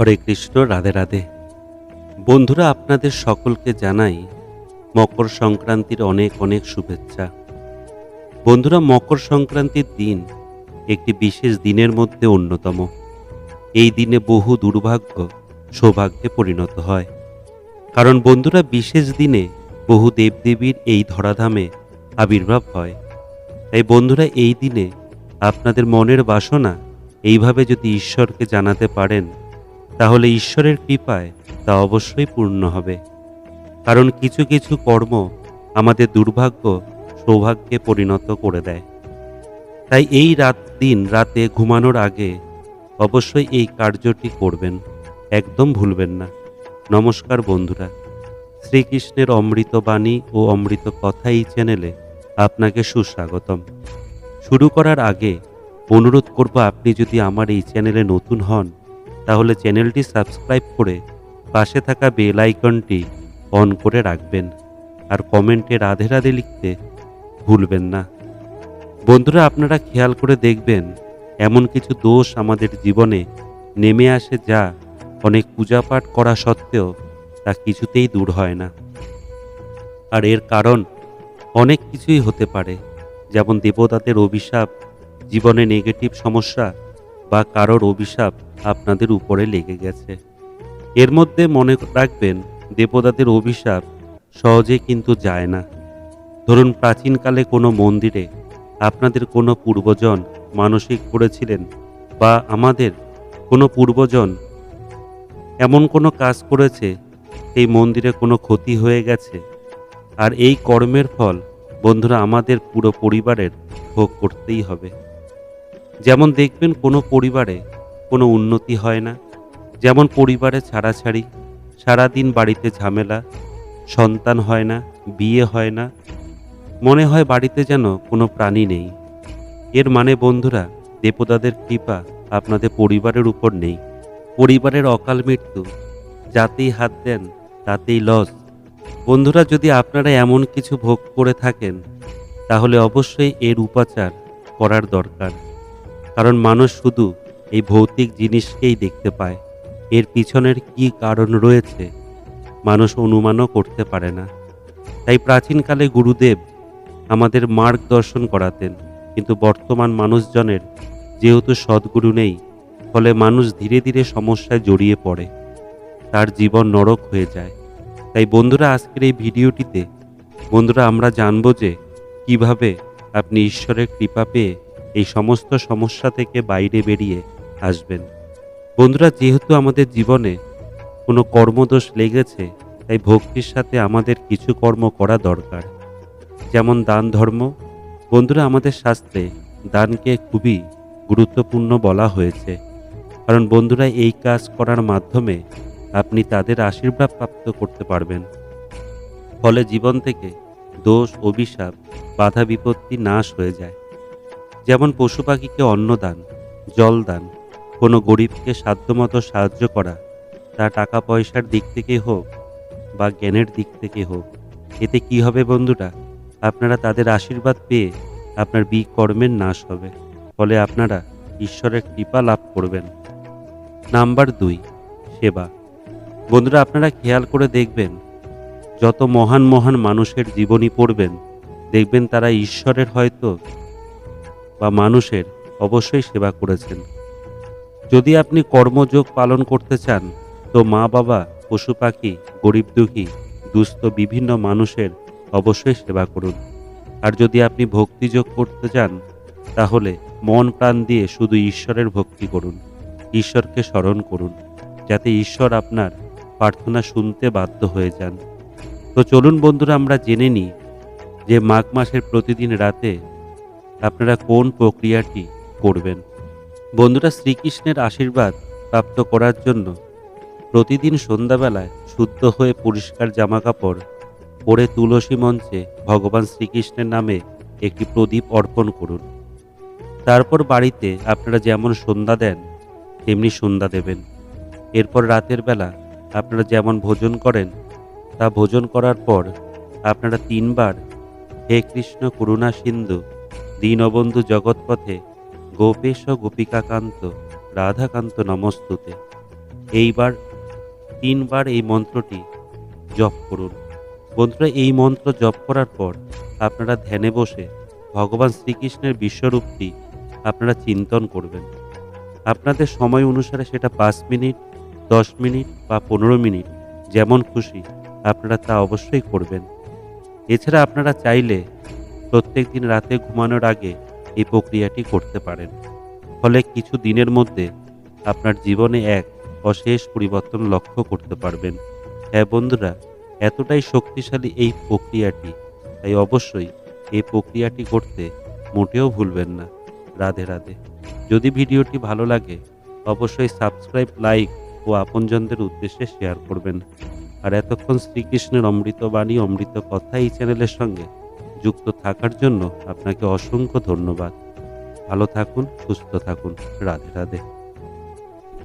হরে কৃষ্ণ, রাধে রাধে। বন্ধুরা, আপনাদের সকলকে জানাই মকর সংক্রান্তির অনেক অনেক শুভেচ্ছা। বন্ধুরা, মকর সংক্রান্তির দিন একটি বিশেষ দিনের মধ্যে অন্যতম। এই দিনে বহু দুর্ভাগ্য সৌভাগ্যে পরিণত হয়। কারণ বন্ধুরা, বিশেষ দিনে বহু দেবদেবীর এই ধরাধামে আবির্ভাব হয়। তাই বন্ধুরা, এই দিনে আপনাদের মনের বাসনা এইভাবে যদি ঈশ্বরকে জানাতে পারেন তাহলে ঈশ্বরের কৃপায় তা অবশ্যই পূর্ণ হবে। কারণ কিছু কিছু কর্ম আমাদের দুর্ভাগ্য সৌভাগ্যে পরিণত করে দেয়। তাই এই রাত দিন রাতে ঘুমানোর আগে অবশ্যই এই কার্যটি করবেন। একদম ভুলবেন না। নমস্কার বন্ধুরা। শ্রীকৃষ্ণের অমৃত বাণী ও অমৃত কথা এই চ্যানেলে আপনাকে সুস্বাগতম। শুরু করার আগে অনুরোধ করব, আপনি যদি আমার এই চ্যানেলে নতুন হন তাহলে চ্যানেলটি সাবস্ক্রাইব করে পাশে থাকা বেল আইকনটি অন করে রাখবেন। আর কমেন্টে রাধে রাধে লিখতে ভুলবেন না। বন্ধুরা, আপনারা খেয়াল করে দেখবেন, এমন কিছু দোষ আমাদের জীবনে নেমে আসে যা অনেক পূজাপাঠ করা সত্ত্বেও তা কিছুতেই দূর হয় না। আর এর কারণ অনেক কিছুই হতে পারে, যেমন দেবতাদের অভিশাপ, জীবনে নেগেটিভ সমস্যা বা কারোর অভিশাপ আপনাদের উপরে লেগে গেছে। এর মধ্যে মনে রাখবেন, দেবতাদের অভিশাপ সহজে কিন্তু যায় না। ধরুন প্রাচীনকালে কোনো মন্দিরে আপনাদের কোনো পূর্বজন মানসিক করেছিলেন বা আমাদের কোনো পূর্বজন এমন কোনো কাজ করেছে, এই মন্দিরে কোনো ক্ষতি হয়ে গেছে? আর এই কর্মের ফল বন্ধুরা আমাদের পুরো পরিবারের ভোগ করতেই হবে। যেমন দেখবেন কোনো পরিবারে কোনো উন্নতি হয় না। যেমন পরিবারে ছাড়াছাড়ি, সারাদিন বাড়িতে ঝামেলা, সন্তান হয় না, বিয়ে হয় না। মনে হয় বাড়িতে যেন কোনো প্রাণী নেই। এর মানে বন্ধুরা, দেবতাদের কৃপা আপনাদের পরিবারের উপর নেই। পরিবারের অকাল মৃত্যু, যাতেই হাত দেন, তাতেই লস। বন্ধুরা, যদি আপনারা এমন কিছু ভোগ করে থাকেন, তাহলে অবশ্যই এর উপাচার করার দরকার। কারণ মানুষ শুধু এই ভৌতিক জিনিসকেই দেখতে পায়। এর পিছনের কি কারণ রয়েছে? মানুষ অনুমানও করতে পারে না। তাই প্রাচীনকালে গুরুদেব আমাদের মার্গদর্শন করাতেন, কিন্তু বর্তমান মানুষজনের যেহেতু সদ্গুরু নেই, ফলে মানুষ ধীরে ধীরে সমস্যায় জড়িয়ে পড়ে। তার জীবন নরক হয়ে যায়। তাই বন্ধুরা, আজকের এই ভিডিওটিতে বন্ধুরা, আমরা জানব যে কীভাবে আপনি ঈশ্বরের কৃপা পেয়ে এই সমস্ত সমস্যা থেকে বাইরে বেরিয়ে আসবেন। বন্ধুরা, যেহেতু আমাদের জীবনে কোনো কর্মদোষ লেগেছে, তাই ভক্তির সাথে আমাদের কিছু কর্ম করা দরকার। যেমন দান ধর্ম, বন্ধুরা, আমাদের শাস্ত্রে দানকে খুবই গুরুত্বপূর্ণ বলা হয়েছে। কারণ বন্ধুরা, এই কাজ করার মাধ্যমে আপনি তাদের আশীর্বাদ প্রাপ্ত করতে পারবেন। ফলে জীবন থেকে দোষ, অভিশাপ, বাধা বিপত্তি নাশ হয়ে যায়। যেমন পশু পাখিকে অন্নদান, জলদান কোনো গরিবকে সাধ্যমতো সাহায্য করা, তা টাকা পয়সার দিক থেকে হোক বা জ্ঞানের দিক থেকে হোক। এতে কি হবে বন্ধুরা? আপনারা তাদের আশীর্বাদ পেয়ে আপনার বিকর্মের নাশ হবে। ফলে আপনারা ঈশ্বরের কৃপা লাভ করবেন। নাম্বার দুই, সেবা। বন্ধুরা, আপনারা খেয়াল করে দেখবেন, যত মহান মহান মানুষের জীবনী পড়বেন, দেখবেন তারা ঈশ্বরের হয়তো বা মানুষের অবশ্যই সেবা করেছেন। যদি আপনি কর্মযোগ পালন করতে চান, তো মা বাবা, পশু পাখি, গরিব দুঃখী, দুস্থ বিভিন্ন মানুষের অবশ্যই সেবা করুন। আর যদি আপনি ভক্তিযোগ করতে চান, তাহলে মন প্রাণ দিয়ে শুধু ঈশ্বরের ভক্তি করুন। ঈশ্বরকে স্মরণ করুন, যাতে ঈশ্বর আপনার প্রার্থনা শুনতে বাধ্য হয়ে যান। তো চলুন বন্ধুরা, আমরা জেনে নিই যে মাঘ মাসের প্রতিদিন রাতে আপনারা কোন প্রক্রিয়াটি করবেন। বন্ধুরা শ্রীকৃষ্ণের আশীর্বাদ প্রাপ্ত করার জন্য প্রতিদিন সন্ধ্যাবেলায় শুদ্ধ হয়ে পরিষ্কার জামাকাপড় পরে তুলসী মঞ্চে ভগবান শ্রীকৃষ্ণের নামে একটি প্রদীপ অর্পণ করুন। তারপর বাড়িতে আপনারা যেমন সন্ধ্যা দেন, তেমনি সন্ধ্যা দেবেন। এরপর রাতের বেলা আপনারা যেমন ভোজন করেন, তা ভোজন করার পর আপনারা তিনবার হে কৃষ্ণ করুণা সিন্ধু, দীনবন্ধু জগৎপথে গোপেশ গোপিকাকান্ত, রাধাকান্ত নমস্তুতে। এইবার তিনবার এই মন্ত্রটি জপ করুন। বন্ধুরা, এই মন্ত্র জপ করার পর আপনারা ধ্যানে বসে ভগবান শ্রীকৃষ্ণের বিশ্বরূপটি আপনারা চিন্তন করবেন। আপনাদের সময় অনুসারে সেটা পাঁচ মিনিট, দশ মিনিট বা পনেরো মিনিট যেমন খুশি আপনারা তা অবশ্যই করবেন। এছাড়া আপনারা চাইলে প্রত্যেক দিন রাতে ঘুমানোর আগে এই প্রক্রিয়াটি করতে পারেন। ফলে কিছু দিনের মধ্যে আপনার জীবনে এক অশেষ পরিবর্তন লক্ষ্য করতে পারবেন। হ্যাঁ বন্ধুরা, এতটাই শক্তিশালী এই প্রক্রিয়াটি, তাই অবশ্যই এই প্রক্রিয়াটি করতে মোটেও ভুলবেন না। রাধে রাধে। যদি ভিডিওটি ভালো লাগে, অবশ্যই সাবস্ক্রাইব, লাইক ও আপনজনদের উদ্দেশ্যে শেয়ার করবেন। আর এতক্ষণ শ্রীকৃষ্ণের অমৃত বাণী অমৃত কথা এই চ্যানেলের সঙ্গে যুক্ত থাকার জন্য আপনাকে অসংখ্য ধন্যবাদ। ভালো থাকুন সুস্থ থাকুন। রাধে রাধে।